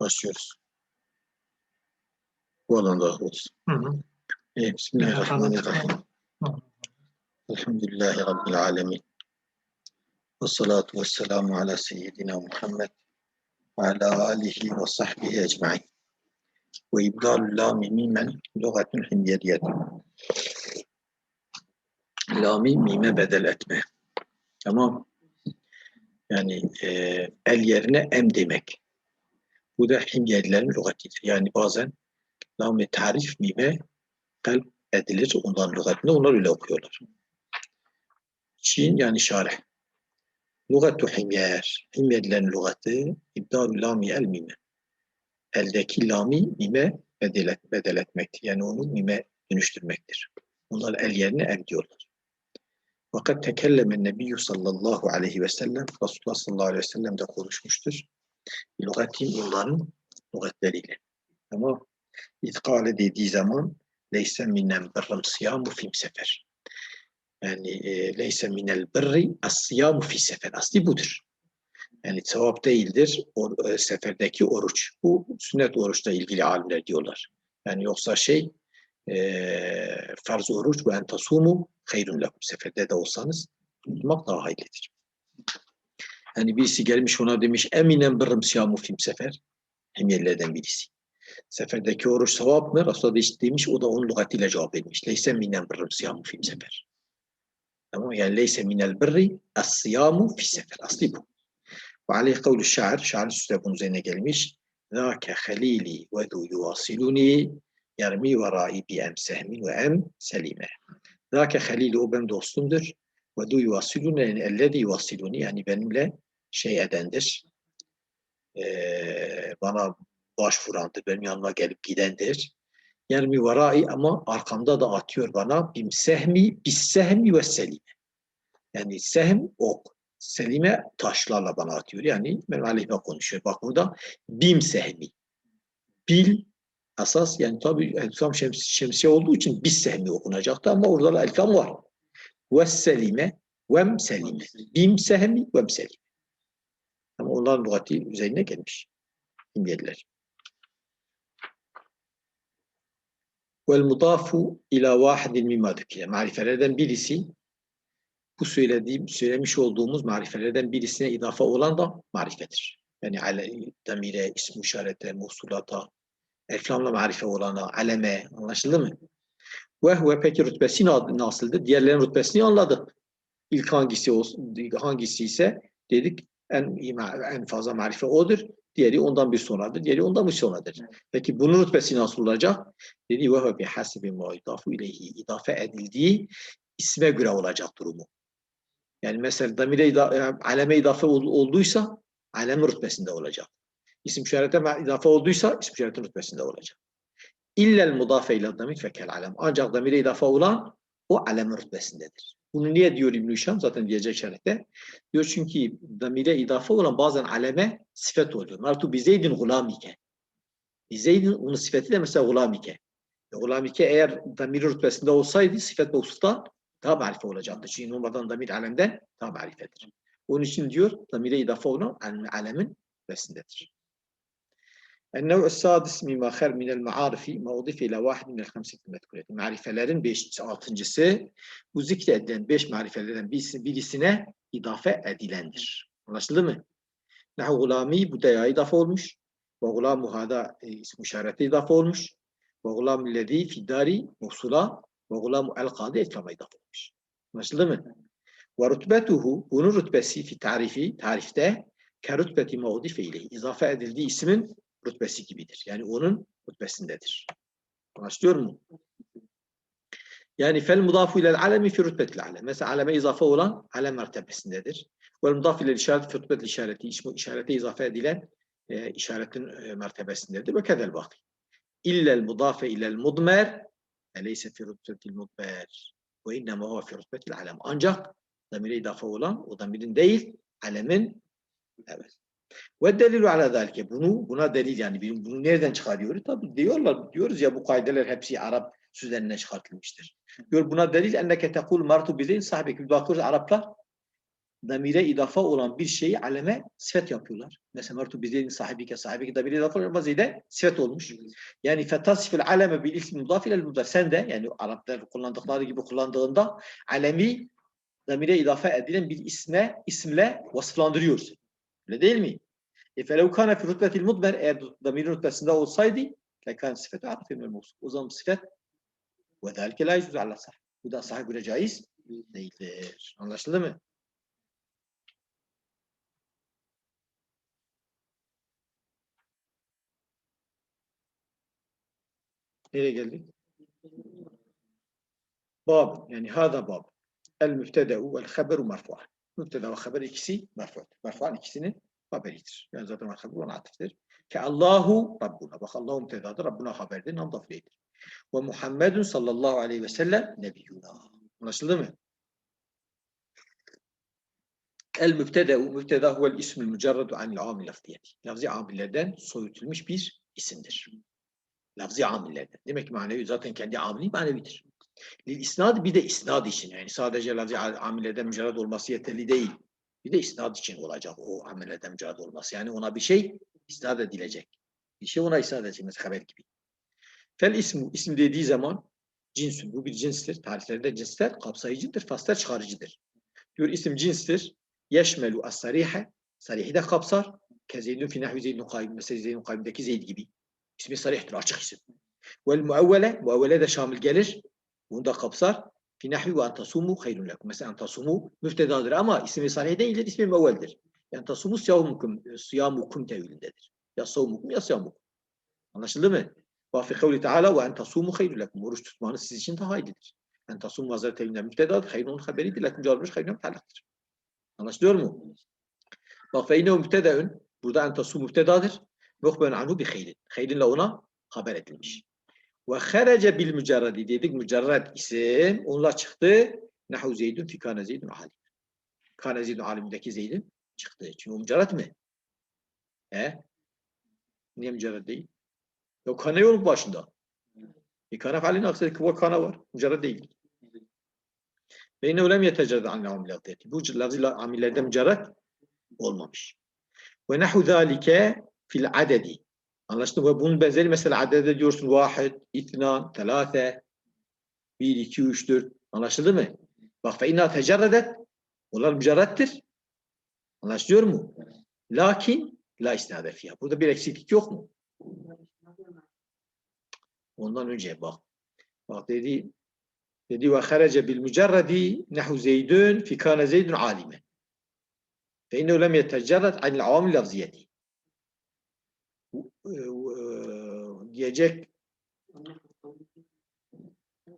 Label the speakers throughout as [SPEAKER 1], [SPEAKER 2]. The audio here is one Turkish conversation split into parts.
[SPEAKER 1] Başlıyoruz. Bu alanda olsun.
[SPEAKER 2] Hı hı.
[SPEAKER 1] İyi, Bismillahirrahmanirrahim. Elhamdülillahi Rabbil alemin. Ve salatu ve selamu ala seyyidina Muhammed ve ala alihi ve sahbihi ecma'in. Ve ibdalü lami mimen lügatun himyediyetun. Lami mime bedel etme. Tamam. Yani e, el yerine em demek. Bu da himyedilerin lügatidir. Yani bazen lam-ı tarif mime kalp edilir. Ondan lügatinde onlar öyle okuyorlar. Çin yani şarih. Lügatu himyer. Himyedilerin lügatı ibdalü lami el mime. Eldeki lami mime bedel, et, bedel etmektir. Yani onu mime dönüştürmektir. Onlar el yerine em diyorlar. Fakat tekelleme Nebiyyü sallallahu aleyhi ve sellem Resulullah sallallahu aleyhi ve sellem de konuşmuştur. Lügatin onların lügatleriyle. Tamam. İtkale dediği zaman leyse minen birrim siyamu fim sefer. Yani e, leyse minel birri as-siyamu fi sefer. Asli budur. Yani sevap değildir o, e, seferdeki oruç. Bu sünnet oruçla ilgili alimler diyorlar. Yani yoksa şey e, farz oruç ve entasumu hayrun lekum. Seferde de olsanız tutmak daha hayırlıdır. Yani birisi gelmiş ona demiş eminen birrim siyamu fim sefer. Hemiyerlerden birisi. Seferdeki oruç sevap mı? Resulullah işte demiş o da onun lügatiyle cevap vermiş. Leyse minen birrim siyamu fim sefer. Tamam yani leyse minel birri as siyamu fi sefer. Asli bu. Ve aleyh kavlu şair. Şair üstüne bunun üzerine gelmiş. Zâke halili ve du yuvasiluni yermi verai bi em sehmin ve em selime. Zâke halili o benim dostumdur. Ve du yuvasiluni yani ellezi yuvasiluni yani benimle şey edendir. Ee, bana başvurandır, benim yanıma gelip gidendir. Yermi verai ama arkamda da atıyor bana bim sehmi, bis sehmi ve selime. Yani sehm ok, selime taşlarla bana atıyor. Yani benim aleyhime konuşuyor. Bak burada bim sehmi. Bil asas yani tabi elfam şems, şemsiye olduğu için bis sehmi okunacaktı ama orada da elfam var. Ve selime, vem selime. Bim sehmi, vem selime. Ama onların lügati üzerine gelmiş. İmyediler. Vel mudafu ila vahidin mimma. Marifelerden birisi bu söylediğim, söylemiş olduğumuz marifelerden birisine idafe olan da marifedir. Yani ale, demire, ism işarete, musulata, eflamla marife olana, aleme anlaşıldı mı? Ve huve peki rütbesi nasıldı? Diğerlerin rütbesini anladık. İlk hangisi hangisi ise dedik en, en fazla marife odur. Diğeri ondan bir sonradır. Diğeri ondan bir sonradır. Peki bunun rütbesi nasıl olacak? Dedi ve huve bihasibi muidafu ileyhi. İdafe edildiği isme göre olacak durumu. Yani mesela damire ida, aleme idafe ol, olduysa alem rütbesinde olacak. İsim işarete idafe olduysa isim işaretin rütbesinde olacak. İllel mudafe ile damir fekel alem. Ancak damire idafe olan o alemin rütbesindedir. Bunu niye diyor İbn-i? Zaten diyecek işarette. Diyor çünkü damire idafe olan bazen aleme sifet oluyor. Martu bizeydin gulamike. Bizeydin onun sifeti de mesela gulamike. E, gulamike eğer damir rütbesinde olsaydı sifet mevsusta daha marife olacaktı. Çünkü numaradan damir alemden daha marifedir. Onun için diyor damire idafe olan alemin rütbesindedir. النوع السادس مما خر من المعارف ما أضيف إلى واحد من الخمسة المذكورة. Marifelerin beş, altıncısı bu zikredilen beş marifelerden birisi, birisine idafe edilendir. Anlaşıldı mı? Nahu gulami bu daya idafe olmuş. Ve gulamu hada e, ismi işareti idafe olmuş. Ve gulamu lezi fiddari musula ve gulamu el kadı eklama idafe olmuş. Anlaşıldı mı? Ve rütbetuhu bunun rütbesi fi tarifi tarifte ke rütbeti ma udife ileyhi. İzafe edildiği ismin rütbesi gibidir. Yani onun rütbesindedir. Anlaşılıyor mu? Yani fel mudafu ile alemi fi rütbetil alem. Mesela aleme izafe olan alem mertebesindedir. Ve mudafu ile işaret fi rütbetil işareti. işarete izafe edilen e, işaretin e, mertebesindedir. Ve kedel baki. İllel mudafe ilel mudmer eleyse fi rütbetil mudmer. Ve innema huve fi rütbetil alem. Ancak damire izafe olan o damirin değil alemin evet ve delilu ala zalike. Bunu buna delil yani bunu nereden çıkarıyoruz? Tabi diyorlar diyoruz ya bu kaideler hepsi Arap sözlerinden çıkartılmıştır. Diyor buna delil enneke tekul martu bizeyn sahibi. Bir bakıyoruz Araplar damire idafa olan bir şeyi aleme sıfat yapıyorlar. Mesela mertu bizeydin sahibike sahibike damire idafa olmaz zeyde sıfat olmuş. Yani fetasifil aleme bil ismi mudaf ile mudaf. Sen de yani Araplar kullandıkları gibi kullandığında alemi damire idafa edilen bir isme isimle vasıflandırıyorsun. Öyle değil mi? E felev kana fi rütbetil mudmer eğer damirin rütbesinde olsaydı lekan sıfatı arif emel mevsul. O zaman sıfat ve zelike la yüzü ala sahih. Bu da sahih göre caiz değildir. Anlaşıldı mı? Nereye geldik? Bab yani hada bab. El müftede'u vel haberu merfu'an. Müfteda ve haber ikisi merfu'at. Merfu'an ikisinin haberidir. Yani zaten haber ona atıftır. Ki Allahu Rabbuna. Bak Allahu müftedadır. Rabbuna haberdir. Nam da fiildir. Ve Muhammedun sallallahu aleyhi ve sellem nebiyyuna. Anlaşıldı mı? El mübtede'u mübteda huvel ismül mücerredu anil amil lafziyeti. Lafzi amillerden soyutulmuş bir isimdir. Lafzi amillerden. Demek ki manevi zaten kendi amili manevidir. Lil isnad bir de isnad için. Yani sadece amillerden mücerred olması yeterli değil. Bir de isnad için olacak o amellerden mücerred olması. Yani ona bir şey isnad edilecek. Bir şey ona isnad edilecek. Mesela haber gibi. Fel ismu, isim dediği zaman cinsün. Bu bir cinstir. Tariflerde cinsler kapsayıcıdır, faslar çıkarıcıdır. Diyor isim cinstir. Yeşmelu as-sarihe. Sarihi de kapsar. Kezeydun fi nahvi zeydun kayyum. Mesela zeydun kayyumdaki zeyd gibi. İsmi sarihtir, açık isim. Vel muevvele, muevvele de şamil gelir. Bunu da kapsar. Fi nahvi ve antasumu hayrun lekum. Mesela antasumu müftedadır ama ismi sarih değildir, ismi müevveldir. Yani tasumu siyamukum, siyamukum tevilindedir. Ya savmukum ya siyamukum. Anlaşıldı mı? Ve fi kavli teala ve en tasumu hayrun lekum. Oruç tutmanız sizin için daha iyidir. En tasumu vazir tevilinden müftedadır. Hayrun haberidir. Lekum cevabmış hayrun mutallaktır. Anlaşılıyor mu? Bak fe innehu müftedeün. Burada en tasumu müftedadır. Muhberen anhu bi hayrin. Hayrinle ona haber edilmiş. Ve harece bil mücerredi dedik. Mücerred isim. Onlar çıktı. Nahu zeydun fi kâne zeydun alim. Kâne zeydun alimindeki zeydin çıktı. Çünkü o mücerred mi? He? Niye mücerred değil? Yok kane yok başında. Bir kane halin aksine kıva kana var. Mücerred değil. Ve inne ulem yetecerde anne amiliyatiyeti. Bu lafzı amillerden mücerred olmamış. Ve nahu zâlike fil adedi. Anlaştın mı? Ve bunun benzeri mesela adede diyorsun vahid, itnan, telâfe, bir, iki, üç, dört. Anlaşıldı mı? Bak fe inna tecerredet. Onlar mücerrettir. Anlaşılıyor mu? Lakin la isnade fiyah. Burada bir eksiklik yok mu? Ondan önce bak. Bak dedi dedi ve harece bil mücerredi nehu zeydün fi kâne zeydün alime. Fe innehu lem yetecerret anil avamil lafziyeti. Diyecek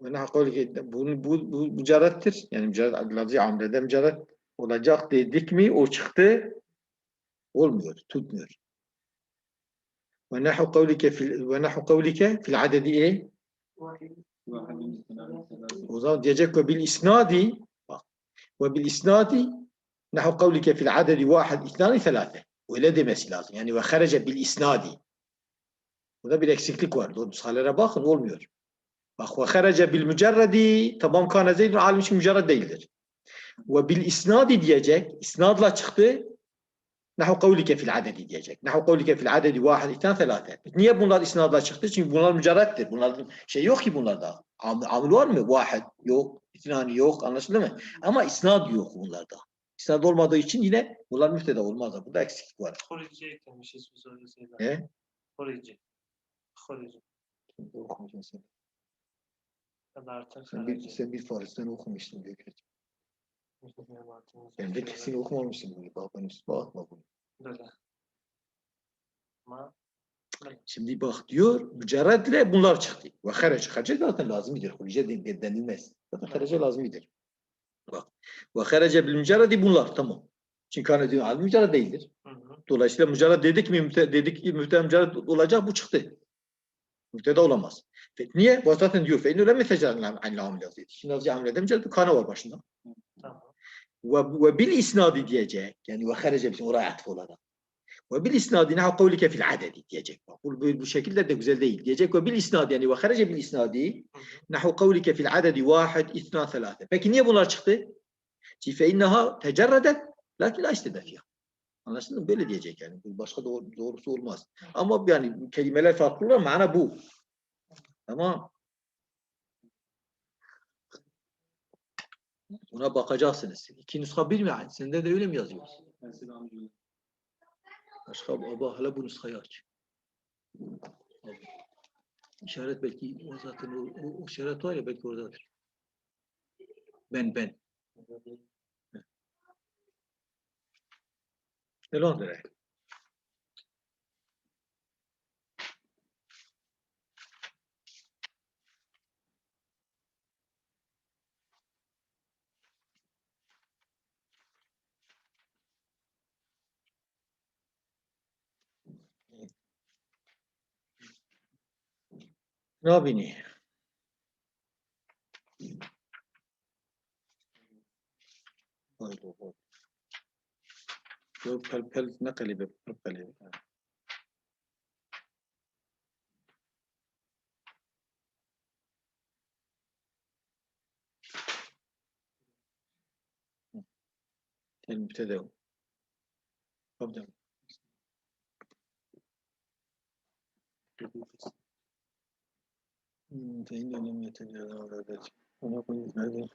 [SPEAKER 1] ve ne kavli bu, bu, bu mücerrettir. Yani mücerret, lafzi amrede mücerret olacak dedik mi o çıktı olmuyor, tutmuyor. Ve nahu kavlike fil ve nahu kavlike fil adedi e o zaman diyecek ve bil isnadi bak ve bil isnadi nahu kavlike fil adedi vahid ithnani thelâfe öyle demesi lazım. Yani ve harece bil isnadi burada bir eksiklik var. O nüshalere bakın olmuyor. Bak ve harece bil mücerredi tamam kana zeydun alim için mücerred değildir. Ve bil isnadi diyecek. İsnadla çıktı. Nahu kavlike fil adedi diyecek. Nahu kavlike fil adedi vahid, iten, thelâfe. Niye bunlar isnadla çıktı? Çünkü bunlar mücerrettir. Bunların şey yok ki bunlarda. Amil, amil var mı? Vahid yok. İtnani yok. Anlaşıldı mı? Ama isnad yok bunlarda. İsnad olmadığı için yine bunlar müfteda olmaz. Burada eksiklik var.
[SPEAKER 2] Horici eklemiş ismi söyleseyler.
[SPEAKER 1] He?
[SPEAKER 2] Horici. Horici.
[SPEAKER 1] Okumayacaksın sen.
[SPEAKER 2] Da artık
[SPEAKER 1] Sen bir, sen bir Faris'ten okumuştun diyor. Ben de kesin okumamışsın bunu. Bak ben üstüme atma bunu.
[SPEAKER 2] Böyle. Ama
[SPEAKER 1] Şimdi bak diyor mücerredle bunlar çıktı. Ve harece. Harece zaten lazımdır. Hurice den- denilmez. Zaten harece lazımdır. Bak. Ve harece bil mücerredi bunlar. Tamam. Çünkü hani diyor, al mücerred değildir. Dolayısıyla mücerred dedik mi dedik mücerred olacak bu çıktı. Müfteda olamaz. Niye? Bu zaten diyor. Fe inne mi tecaren anil amil yazıydı. Şimdi az amil edemeyeceğiz. Bir kana var başında.
[SPEAKER 2] Tamam.
[SPEAKER 1] Ve, ve bil isnadi diyecek. Yani ve harece bizim oraya atf olarak. Ve bil isnadi neha kavlike fil adedi diyecek. Bak, bu, bu, bu şekilde de güzel değil. Diyecek ve bil isnadi yani ve harece bil isnadi nehu kavlike fil adedi vahid, ithna, thelâfe. Peki niye bunlar çıktı? Fe inneha tecerredet Lakin la istede fiyha. Anlaşıldı mı? Böyle diyecek yani. Başka doğru, doğrusu olmaz. Ama yani kelimeler farklı olur ama mana bu. Tamam. Buna bakacaksınız. İki nüsha bir mi? Sende de öyle mi yazıyor? Başka baba hala bu nuskayı aç. İşaret belki o zaten o, o, o işaret var ya belki oradadır. Ben ben. E Londra. Ne yapayım? Haydi यो फल फल नकली बे फल المبتدأ. تفضل. فإن لم يتجاوز ذلك ونقول هذا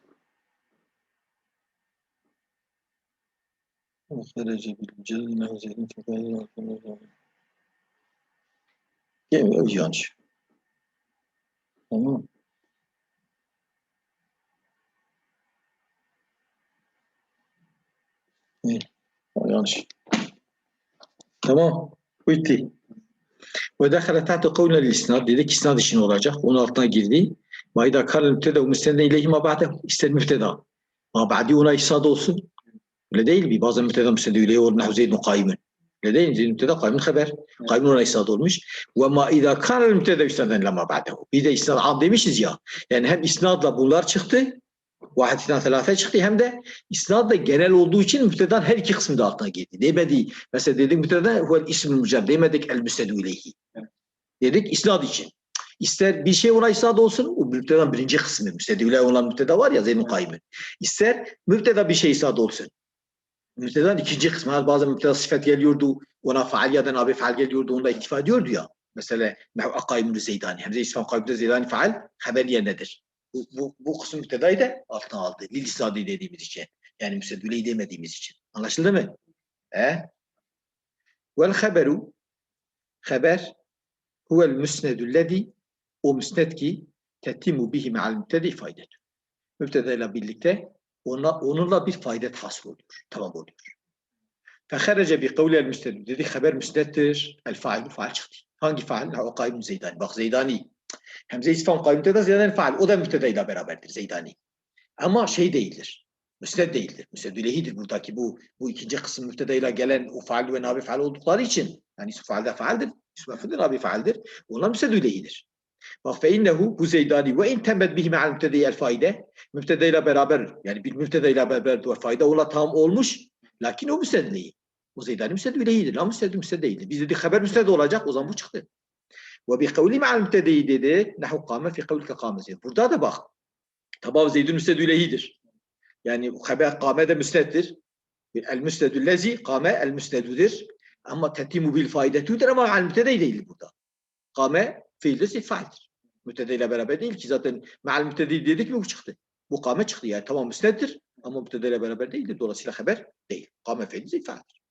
[SPEAKER 1] وخرج بالجنة زين فقال Yani o yanlış. Tamam. İyi. O yanlış. Tamam. Bitti. Ve dekhala tahta kavlen isnad dedik isnad için olacak. Onun altına girdi. Ve idâ kâle mübteda ve müstende ileyhi ma ba'dehu. İster mübteda. Ma ba'di ona isnad olsun. Öyle değil mi? Bazen mübteda müstende ileyhi olur. Nehu zeydun kaimun. Öyle değil mi? Zeydun mübteda kaimun haber. Kaimun ona isnad olmuş. Ve ma idâ kâle mübteda isnaden lema ba'dehu. Bir de isnad am demişiz ya. Yani hem isnadla bunlar çıktı. Vahid isnad telafe çıktı hem de isnad da genel olduğu için müptedan her iki kısmı da altına girdi. Demedi. Mesela dedik müpteda huvel ismül mücad. Demedik el müstedu ileyhi. Dedik isnad için. İster bir şey ona isnad olsun, o müptedanın birinci kısmı. Müstedu ileyhi olan müpteda var ya zeynun kaymen. İster müpteda bir şey isnad olsun. Müptedanın ikinci kısmı. Yani bazen müpteda sıfat geliyordu, ona faal ya da nabi faal geliyordu, onda iktifa ediyordu ya. Mesela mehu akayimunu zeydani. Hemze isfam kaybı zeydani faal haber yerindedir. Bu, bu, bu kısım müptedayı da altına aldı. Lil isnadi dediğimiz için. Yani müstedüleyi demediğimiz için. Anlaşıldı mı? He? Vel haberu haber huvel müsnedüllezi o müsned ki tettimu bihi me'al mübtedi faydetu. Mübteda ile birlikte ona, onunla bir faydet hasıl oluyor. Tamam oluyor. Feherece bi kavli el müsnedü. Dedi haber müsnettir. El fail faal çıktı. Hangi faal? Ha, o kaybım Zeydani. Bak Zeydani. Hemze isfam kaybım mübteda Zeydani faal. O da mübteda ile beraberdir Zeydani. Ama şey değildir. Müsned değildir. Müsnedülehidir buradaki bu bu ikinci kısım müptedayla gelen o faal ve nabi faal oldukları için yani ismi faal de faaldir, ismi mef'ul de nabi faaldir. Onlar müsnedülehidir. Bak fe innehu bu zeydani ve in tembet bihi me'al mübtedai el faide mübtedayla beraber yani bir mübtedayla beraber duvar fayda ola tam olmuş lakin o müsnedülehi. O zeydani müsnedülehidir. La müsnedü müsned değildir. Biz dedik haber müsned olacak o zaman bu çıktı. Ve bi kavli me'al mübtedai dedi nehu kâme fi kavlike kâme zeyd. Burada da bak tabav zeydün müsnedülehidir. Yani haber kâme de müsneddir. El müsnedü lezi kâme el müsnedüdür. Ama tetimu bil faydetüdür ama al mütedey değil burada. Kâme fiildir sifaydır. Mütede ile beraber değil ki zaten me'al mütedey dedik mi bu çıktı. Bu kâme çıktı yani tamam müsneddir ama mütede ile beraber değildir. Dolayısıyla haber değil. Kâme fiildir sifaydır.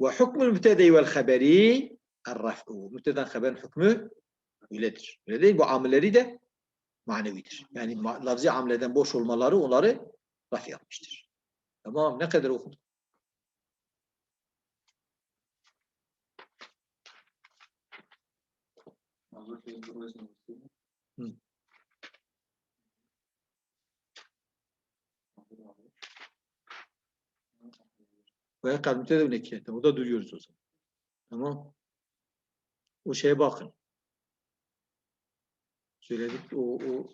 [SPEAKER 1] Ve hükmül mütedey vel haberi el-raf'u. Müteden haberin hükmü öyledir. Öyle değil. Bu amelleri de manevidir. Yani lafzi amleden boş olmaları onları raf yapmıştır. Tamam ne kadar okuduk? Veya kalbimde de nekiyette. Orada duruyoruz o zaman. Tamam. O şeye bakın. Söyledik o, o